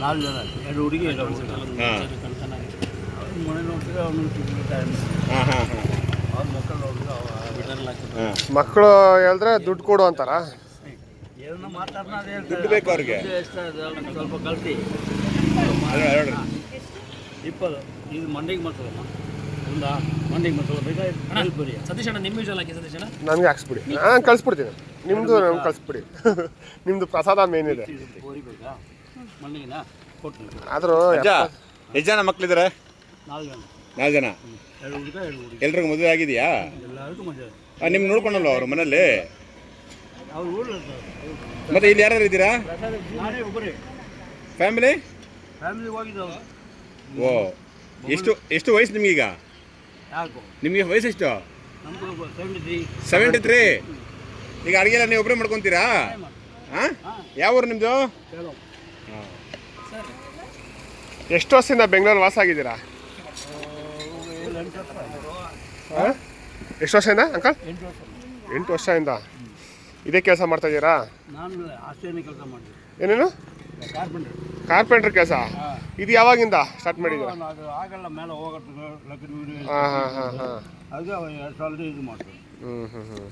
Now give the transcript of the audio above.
ನಾಲ್ಕು ಜನ ಎರಡು ಹುಡುಗಿ ಎರಡು ಹುಡುಗ ಹಾಂ. ಮನೆ ನೋಡಿದ್ರೆ ಅವನು ಟೈಮ್ ಹಾಂ ಹಾಂ ಹಾಂ ಅವ್ರ ಮಕ್ಕಳು ನೋಡಿದ್ರೆ ಮಕ್ಕಳು ಹೇಳಿದ್ರೆ ದುಡ್ಡು ಕೊಡು ಅಂತಾರ? ಏನೋ ಮಾತಾಡ್ನ ಅದೇ ದುಡ್ಡು ಬೇಕು ಅವ್ರಿಗೆ? ಸ್ವಲ್ಪ ಕಲ್ತಿ ಇಪ್ಪತ್ತು ಇದು ಮಂಡಿಗೆ ಮಸಾಲಮ್ಮ ಒಂದಾ ಮಂಡಿಗೆ ಮಸಾಲ ಬೇಕಾ? ಬರೀ. ಸತೀಶ್ ಅಣ್ಣ ನಿಮ್ಮ ಯೂಶಲ್ ಹಾಕಿ ಸತೀಶ್ ಅಣ್ಣ. ನನಗೆ ಹಾಕ್ಸ್ಬಿಡಿ. ನಾನು ಕಳಿಸ್ಬಿಡ್ತೀನಿ. ನಿಮ್ಮದು ನಮ್ಗೆ ಕಳಿಸ್ಬಿಡಿ. ನಿಮ್ಮದು ಪ್ರಸಾದ ಮೇನ್ ಇದೆ. ಬೇಕಾ? ಕೊಟ್ಟು ಆದರೂ ಅಜ್ಜ ಎಷ್ಟು ಜನ ಮಕ್ಕಳಿದ್ದಾರೆ ನಾಲ್ಕು ಜನ. ನಾಲ್ಕು ಜನ? ಎರಡು ಹುಡುಗ ಎರಡು ಹುಡುಗಿ. ಎಲ್ರಿಗೂ ಮದುವೆ ಆಗಿದೆಯಾ? ಎಲ್ಲರಿಗೂ ನಿಮ್ಗೆ ನೋಡ್ಕೊಂಡಲ್ವ ಅವ್ರ ಮನೇಲಿ ಅವ್ರು ಮತ್ತೆ ಇಲ್ಲಿ ಯಾರ್ಯಾರು ಇದ್ದೀರಾ? ನಾನೇ ಒಬ್ಬರೇ. ಫ್ಯಾಮಿಲಿ? ಓ ಎಷ್ಟು ಎಷ್ಟು ವಯಸ್ಸು ನಿಮ್ಗೀಗ? ಈಗ ನಿಮಗೆ ವಯಸ್ಸು ಎಷ್ಟು? ಸೆವೆಂಟಿ ತ್ರೀ ಸೆವೆಂಟಿ ತ್ರೀ ಈಗ ಅಡುಗೆ ಎಲ್ಲ ನೀವು ಒಬ್ಬರೇ ಮಾಡ್ಕೊತೀರಾ? ಹಾಂ. ಯಾವ ಊರು ನಿಮ್ಮದು ಎಷ್ಟು ವರ್ಷದಿಂದ ಬೆಂಗಳೂರು ವಾಸ ಆಗಿದ್ದೀರಾ? ಎಷ್ಟು ವರ್ಷದಿಂದ ಅಂಕಲ್? ಎಂಟು ವರ್ಷ ಎಂಟು ವರ್ಷದಿಂದ. ಇದೇ ಕೆಲಸ ಮಾಡ್ತಾ ಇದ್ದೀರಾ? ಏನೇನು? ಕಾರ್ಪೆಂಟರ್. ಕೆಲಸ? ಇದು ಯಾವಾಗಿಂದ ಸ್ಟಾರ್ಟ್ ಮಾಡಿದ್ದೀರಾ? ಹಾಂ ಹಾಂ ಹ್ಞೂ ಹ್ಞೂ ಹ್ಞೂ